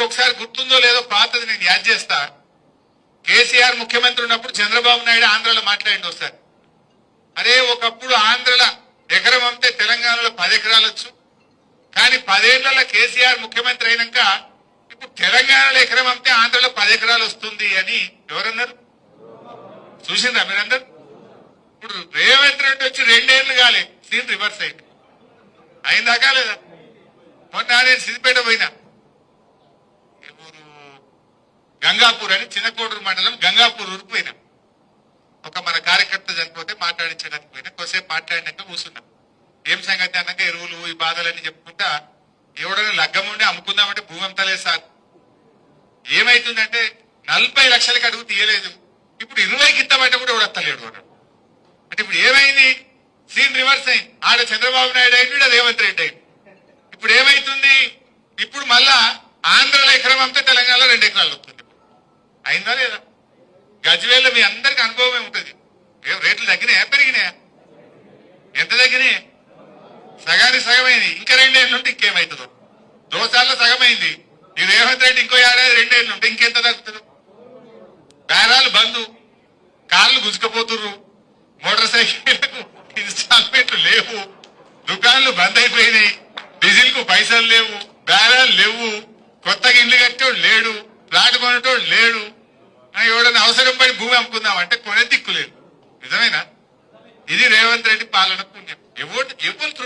మీకు ఒకసారి గుర్తుందో లేదో పాతది నేను యాద్ చేస్తా. కేసీఆర్ ముఖ్యమంత్రి ఉన్నప్పుడు చంద్రబాబు నాయుడు ఆంధ్రలో మాట్లాడింది ఒకసారి. అరే ఒకప్పుడు ఆంధ్రలో ఎకరం అమ్మితే తెలంగాణలో పది ఎకరాలు వచ్చు. కానీ పదేళ్ళలో కేసీఆర్ ముఖ్యమంత్రి అయినాక ఇప్పుడు తెలంగాణలో ఎకరం అమ్మితే ఆంధ్రలో పది ఎకరాలు వస్తుంది అని ఎవరన్నారు? చూసిందా మీరందరు? ఇప్పుడు రేవంత్ రెడ్డి వచ్చి రెండేళ్ళు కాలే సీన్ రివర్స్ అయింది. అయిందాకా లేదా మొన్న నేను సిద్దిపేట పోయినా ఈ ఊరు గంగాపూర్ అని చిన్నకోడూరు మండలం గంగాపూర్ ఊరికి పోయినాం. ఒక మన కార్యకర్త చనిపోతే మాట్లాడించడానికి పోయినా కొద్దిసేపు మాట్లాడినాక కూర్చున్నా. ఏం సంగతి అన్నాక ఎరువులు ఈ బాధలన్నీ చెప్పుకుంటా ఎవడైనా లగ్గం ఉండి అమ్ముకుందామంటే భూమి అమ్ముతలేదు సార్. ఏమైతుందంటే నలభై లక్షలకి అడుగు తీయలేదు. ఇప్పుడు ఇరవైకి ఇద్దామంటే కూడా ఎవడత్తలేడు అన్నాడు అంటే ఇప్పుడు ఏమైంది? సీన్ రివర్స్ అయింది. ఆడ చంద్రబాబు నాయుడు అయింది ఈడ రేవంత్ రెడ్డి అయింది ఇప్పుడు ఏమైతుంది? ఇప్పుడు మళ్ళా ఆంధ్రలో ఎకరం అమ్మితే తెలంగాణలో రెండు ఎకరాలు వస్తుంది. అయిందా లేదా? గజ్వేల్ మీ అందరికి అనుభవమే ఉంటుంది. రేట్లు తగ్గినాయా? పెరిగినాయా? ఎంత తగ్గినాయి? సగానికి సగమైంది. ఇంకా రెండేళ్ళు ఉంటే ఇంకేమవుతుందో దోసాల్లో సగమైంది. ఈ రేవంత్ రెడ్డి ఇంకో ఏడాది రెండేళ్ళు ఉంటే ఇంకెంత తగ్గుతుంది. బేరాలు బంధు కాళ్ళు గుజుకపోతుర్రు. మోటార్ సైకిళ్ళకు ఇన్స్టాల్మెంట్లు లేవు. దుకాన్లు బంద్ అయిపోయినాయి. డీజిల్కు పైసలు లేవు. బేరాలు లేవు. కొత్తగా ఇల్లు కట్టేవాడు లేడు. ప్లాట్ కొనేటోడు లేడు. ఎవడన్నా అవసరం పడి భూమి అమ్ముకుందాం అంటే కొనే దిక్కు లేదు. నిజమేనా? ఇది రేవంత్ రెడ్డి పాలన పుణ్యం. ఎవరు ఎవరు